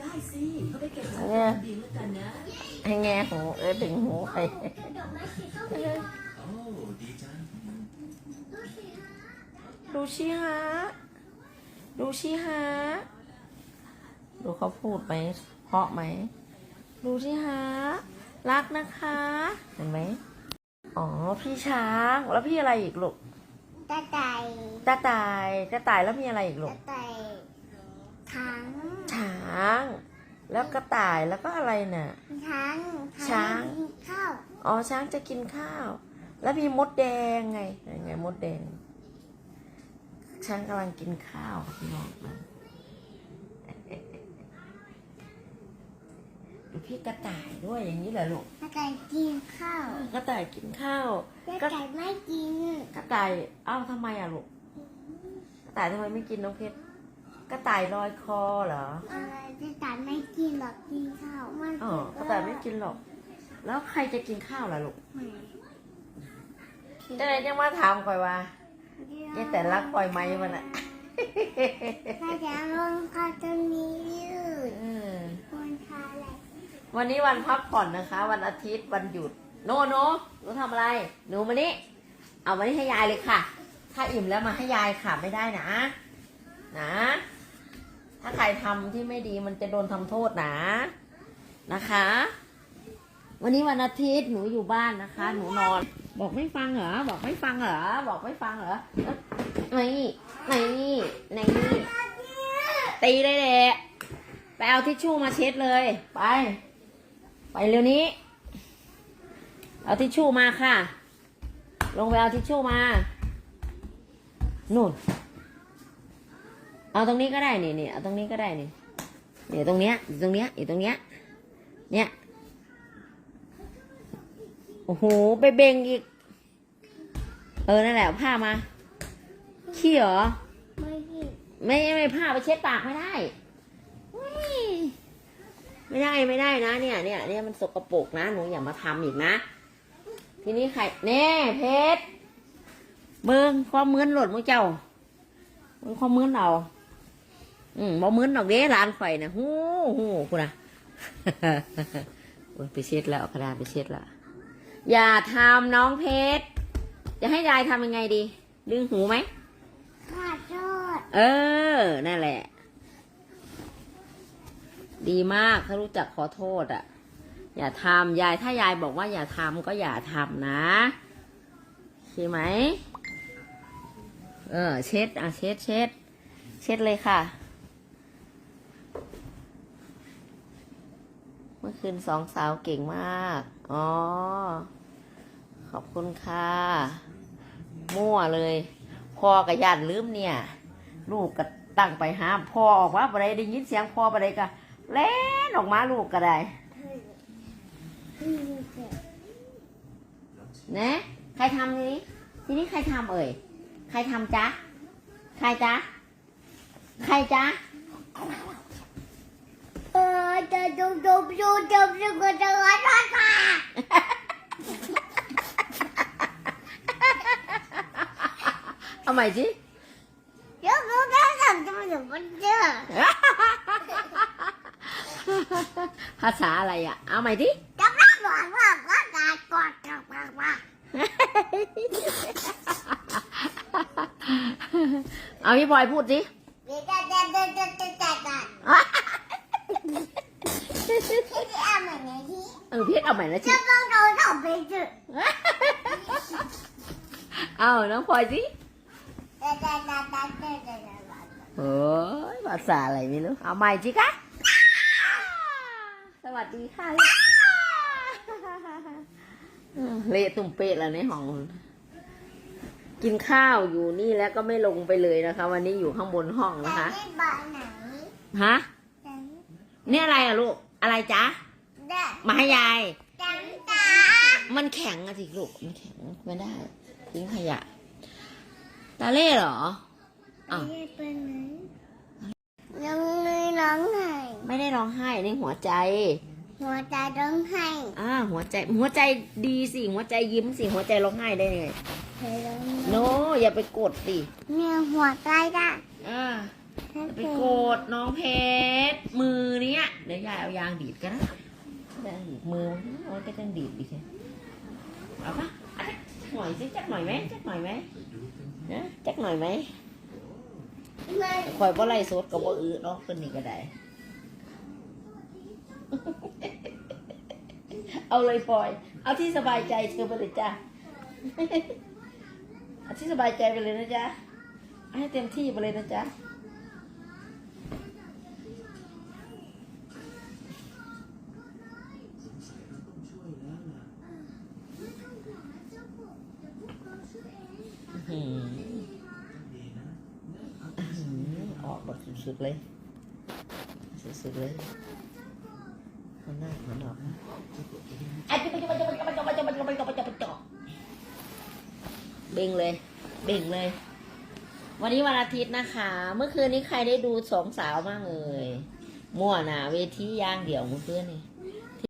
ได้สิเขาไปเก็บเนี่ยดีแล้วกันนะให้แง่หูเออถึงหูไปโอ้ดีจังดูชิฮะดูชิฮะดูเขาพูดไหมเพราะไหมดูชิฮะรักนะคะ เห็นไหมอ๋อพี่ช้างแล้วพี่อะไรอีกลูกกระต่ายกระต่ายกระต่ายแล้วมีอะไรอีกกลูระกต่ายช้าง ช้าง แล้วกระต่ายแล้วก็อะไรเนี่ยช้างช้าง กินข้าวอ๋อช้างจะกินข้าว แล้วมีมดแดงไงยังไงมดแดง ช้างกำลังกินข้าวพี่น้องมันดูพี่กระต่ายด้วยอย่างนี้เหรอลูกกระต่ายกินข้าวกระต่ายกินข้าวกระต่ายไม่กินกระต่ายเอ้าทำไมอะลูกกระต่ายทำไมไม่กินน้องเพชร กระต่ายลอยคอเหรอเออกระต่ายไม่กินหรอกกินข้าวมันอ๋อกระต่ายไม่กินหรอก แล้วใครจะกินข้าวล่ะลูกจะไหนยังมาถามคอยว่าแกแต่รักปล่อยไม้มันอะถ้าจะลงคาตรงนี้ยืดเออคนคาอะไรวันนี้วันพักผ่อนนะคะ วันอาทิตย์วันหยุด โนโนหนูทำอะไรหนูมานี่เอามานี่ให้ยายเลยค่ะ ถ้าอิ่มแล้วมาให้ยายค่ะไม่ได้นะ นะ ถ้าใครทำที่ไม่ดีมันจะโดนทำโทษนะนะคะ วันนี้วันอาทิตย์หนูอยู่บ้านนะคะ หนูนอน บอกไม่ฟังเหรอบอกไม่ฟังเหรอบอกไม่ฟังเหรอนี่นี่นี่ตีเลยแหละไปเอาทิชชู่มาเช็ดเลย ไป ไปเร็วนี้ เอาทิชชู่มาค่ะ ลงไปเอาทิชชู่มานู่น เอาตรงนี้ก็ได้นี่นี่เอาตรงนี้ก็ได้นี่เนี่ยตรงเนี้ยอยู่ตรงเนี้ยอยู่ตรงเนี้ยเนี่ยโอ้โหไปเบ่งอีก เออนั่นแหละเอาผ้ามาขี้เหรอไม่กินไม่ไม่ผ้าไปเช็ดปากไม่ได้เฮ้ยไม่ได้ไม่ได้นะเนี่ยเนี่ยเนี่ยมันสกปรกนะหนูอย่ามาทำอีกนะ ทีนี้ใครแน่เพชรเบิ้งความมือนหลดมึงเจ้าเบิ้งความมือนเรา อืมบ่มือนดอกเด้ร้านไฟนะฮู้ฮู้กูนะโอ้ยไปเช็ดแล้วเอากระดาษไปเช็ดแล้วอย่าทำน้องเพชรจะให้ยายทำยังไงดี ดึงหูไหมขาดโทษเออ นั่นแหละ ดีมากถ้ารู้จักขอโทษอะ อย่าทำยายถ้ายายบอกว่าอย่าทำก็อย่าทำนะใช่ไหม เออ เช็ด อะ เช็ดเช็ด เช็ดเลยค่ะ มื่อคืนสองสาวเก่งมาก อ๋อ ขอบคุณค่ะ มั่วเลย พ่อกับญาติลืมเนี่ย ลูกก็ตั้งไปหาพ่อออกมาปะไดได้ยินเสียงพ่อปะไดก็เล่นออกมาลูกก็ได้นะใครทำทีนี้ ทีนี้ใครทำเอ่ย ใครทำจ๊ะ ใครจ๊ะ ใครจ๊ะ เอาใหม่สิเดี๋ยวเราไทำจะมาถึงวันเจอภาษาอะไรอะ เอาใหม่ดิจะไม่บอกว่าว่การกอดกับว่าเอาพี่พลอยพูดสิ ที่เออเพชเอาใหม่นะชิจะต้องโดนสอบไปจุดเอาน้องพลอยสิโอ้ยภาษาอะไรไม่รู้ เอาใหม่สิคะสวัสดีค่ะเละตุ่มเป๊ะแล้วในห้อง กินข้าวอยู่นี่แล้วก็ไม่ลงไปเลยนะคะ วันนี้อยู่ข้างบนห้องนะคะบอกไหนฮะเนี่ยอะไรอะลูก อะไรจ๊ะ มาให้ยายจังจ้ามันแข็งอะสิลูก มันแข็งไม่ได้ ทิ้งขยะ ตาเล่เหรออ้าวไม่ได้เป็นไหนยังไม่ร้องไห้ ไม่ได้ร้องไห้ในหัวใจ หัวใจร้องไห้ อ่า หัวใจ หัวใจดีสิ หัวใจยิ้มสิ หัวใจร้องไห้ได้ยังไงเคยร้องโนอย่าไปกดสิเนี่ยหัวใจได้อ่าถ้าอย่าเคไปยกดน้องเพชรมือเนี้ยยเดี๋ยวยายเอายางดีดก็ได้ยางดีดมือมันก็ต้องดีดดิใช่เอาปะเอาจักหน่อยสิจักหน่อยไหมจักหน่อยไหมนะจักหน่อยไหมไม่คอยบ่ไล่สดกับบ่อื้อเนาะขึ้นนี่ก็ได้ เอาเลยปล่อย เอาที่สบายใจเธอไปเลยจ้ะเอาที่สบายใจไปเลยนะจ๊ะเอาให้เต็มที่ไปเลยนะจ๊ะ สงสัยเราต้องช่วยแล้วล่ะ อื้อหือ ดีนะเอา อื้อหือออกแบบ สุดๆเลย สุดๆเลยหันหน้าหันออกนะไอ้จิ๊บจิ๊บจิ๊บจิ๊บจิ๊บจิ๊บจิ๊บจิ๊บจิ๊บจิ๊บเบ่งเลย เบ่งเลย วันนี้วันอาทิตย์นะคะ เมื่อคืนนี้ใครได้ดูสองสาวมากเลย มั่วนะเวทีย่างเดี่ยวเมื่อคืนนี่